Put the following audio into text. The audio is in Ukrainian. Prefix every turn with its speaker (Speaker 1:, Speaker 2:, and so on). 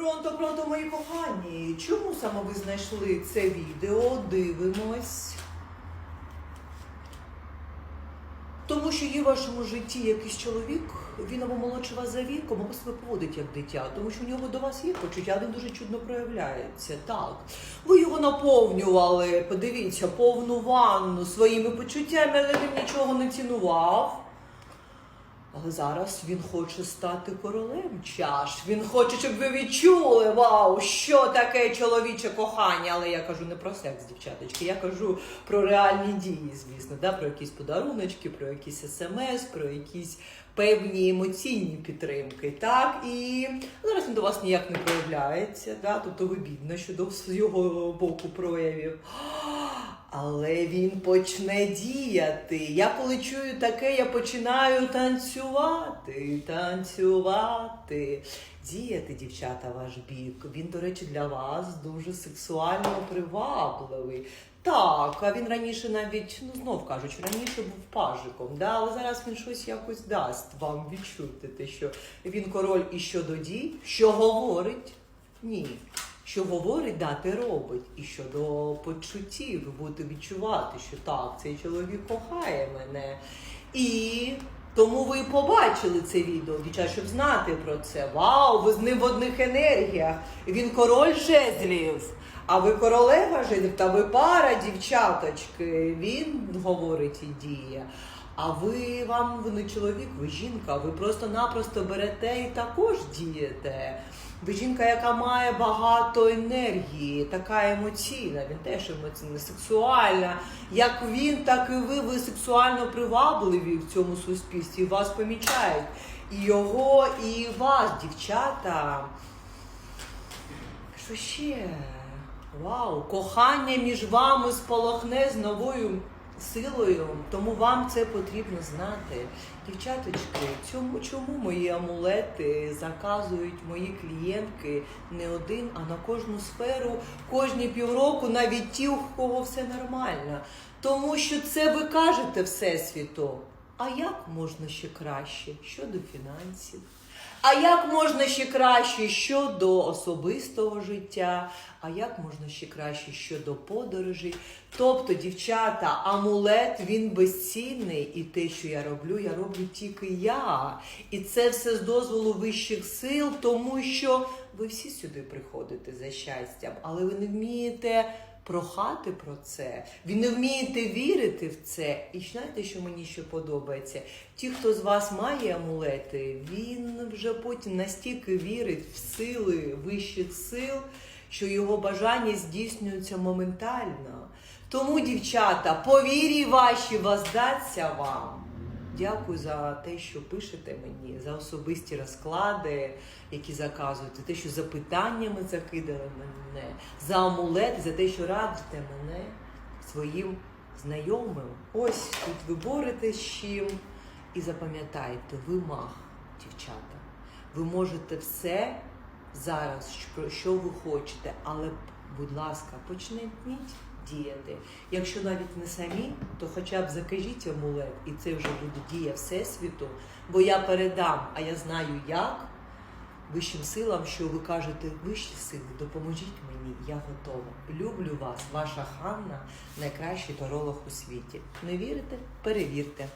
Speaker 1: Пронто, пронто, мої кохані. Чому саме ви знайшли це відео? Дивимось. Тому що є в вашому житті якийсь чоловік, він або молодший вас за віком, або себе поводить як дитя, тому що у нього до вас є почуття, він дуже чудно проявляється. Так. Ви його наповнювали, подивіться, повну ванну своїми почуттями, але він нічого не цінував. Але зараз він хоче стати королем чаш. Він хоче, щоб ви відчули, вау, що таке чоловіче кохання. Але я кажу не про секс, дівчаточки, я кажу про реальні дії, звісно, да? про якісь подаруночки, про якісь смс, про якісь певні емоційні підтримки. Так? І зараз він до вас ніяк не проявляється, да? тобто ви бідна щодо з його боку проявів. Але він почне діяти. Я коли чую таке, я починаю танцювати, танцювати. Діяти, дівчата, ваш бік. Він, до речі, для вас дуже сексуально привабливий. Так, а він раніше навіть, ну знов кажучи, раніше був пажиком, да? але зараз він щось якось дасть вам відчути, те, що він король і щодо дій, що говорить? Ні. Що говорить, да, те робить. І щодо почуттів, ви будете відчувати, що так, цей чоловік кохає мене. І тому ви побачили це відео, дівчат, щоб знати про це. Вау, ви з ним в одних енергіях. Він король жезлів. А ви королева жезлів, та ви пара, дівчаточки. Він говорить і діє. А ви вам ви не чоловік, ви жінка, ви просто-напросто берете і також дієте. Ви жінка, яка має багато енергії, така емоційна, він теж емоційна, сексуальна. Як він, так і ви, ви сексуально привабливі в цьому суспільстві. Вас помічають. І його, і вас, дівчата. Що ще? Вау, кохання між вами спалахне з новою силою, тому вам це потрібно знати. Дівчаточки, цьому, чому мої амулети заказують мої клієнтки не один, а на кожну сферу, кожні півроку, навіть ті, у кого все нормально. Тому що це ви кажете Всесвіту. А як можна ще краще щодо фінансів? А як можна ще краще щодо особистого життя? А як можна ще краще щодо подорожей? Тобто, дівчата, амулет він безцінний, і те, що я роблю, я роблю тільки я. І це все з дозволу вищих сил, тому що ви всі сюди приходите за щастям, але ви не вмієте прохати про це, ви не вмієте вірити в це. І знаєте, що мені ще подобається? Ті, хто з вас має амулети, він вже потім настільки вірить в сили вищих сил, що його бажання здійснюються моментально. Тому, дівчата, по вірі ваші воздаться вам. Дякую за те, що пишете мені, за особисті розклади, які заказуєте, те, що запитаннями закидали мене, за амулети, за те, що радите мене своїм знайомим. Ось тут ви боретесь з чим. І запам'ятайте, ви маг, дівчата. Ви можете все зараз, що ви хочете, але, будь ласка, почніть діяти. Якщо навіть не самі, то хоча б закажіть амулет, і це вже буде дія Всесвіту, бо я передам, а я знаю як вищим силам, що ви кажете, вищі сили, допоможіть мені, я готова. Люблю вас, ваша Ханна, найкращий таролог у світі. Не вірите? Перевірте.